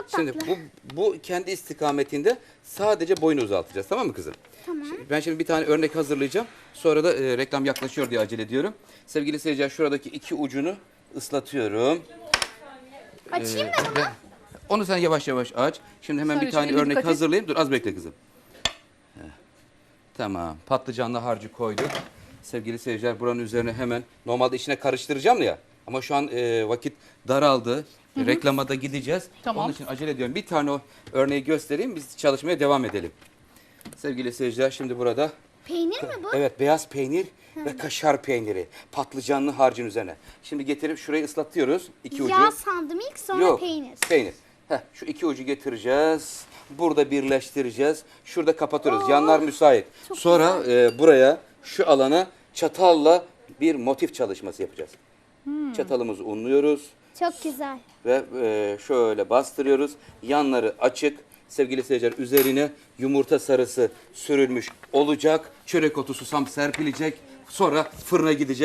Çok Şimdi tatlı. bu bu kendi istikametinde sadece boyunu uzaltacağız. Tamam mı kızım? Tamam. Şimdi ben şimdi bir tane örnek hazırlayacağım. Sonra da e, reklam yaklaşıyor diye acele ediyorum. Sevgili seyirciler şuradaki iki ucunu ıslatıyorum. Açayım mı Ee, bunu? ve- Onu sen yavaş yavaş aç. Şimdi hemen Sen bir tane şöyle örnek dikkat et. hazırlayayım. Dur az bekle kızım. Heh. Tamam. Patlıcanlı harcı koyduk. Sevgili seyirciler buranın üzerine hemen normalde içine karıştıracağım ya. Ama şu an e, vakit daraldı. Reklama da gideceğiz. Tamam. Onun için acele ediyorum. Bir tane o örneği göstereyim. Biz çalışmaya devam edelim. Sevgili seyirciler şimdi burada Peynir mi bu? Evet beyaz peynir ve kaşar peyniri patlıcanlı harcın üzerine. Şimdi getirip şurayı ıslatıyoruz iki ucu. Yağ sandım ilk sonra Yok, peynir. Peynir. Heh, şu iki ucu getireceğiz. Burada birleştireceğiz. Şurada kapatıyoruz. Oo, Yanlar müsait. çok Sonra e, buraya şu alana çatalla bir motif çalışması yapacağız. Hmm. Çatalımızı unluyoruz Çok güzel. ve e, şöyle bastırıyoruz. Yanları açık. Sevgili seyirciler üzerine yumurta sarısı sürülmüş olacak. Çörek otu susam serpilecek. Sonra fırına gidecek.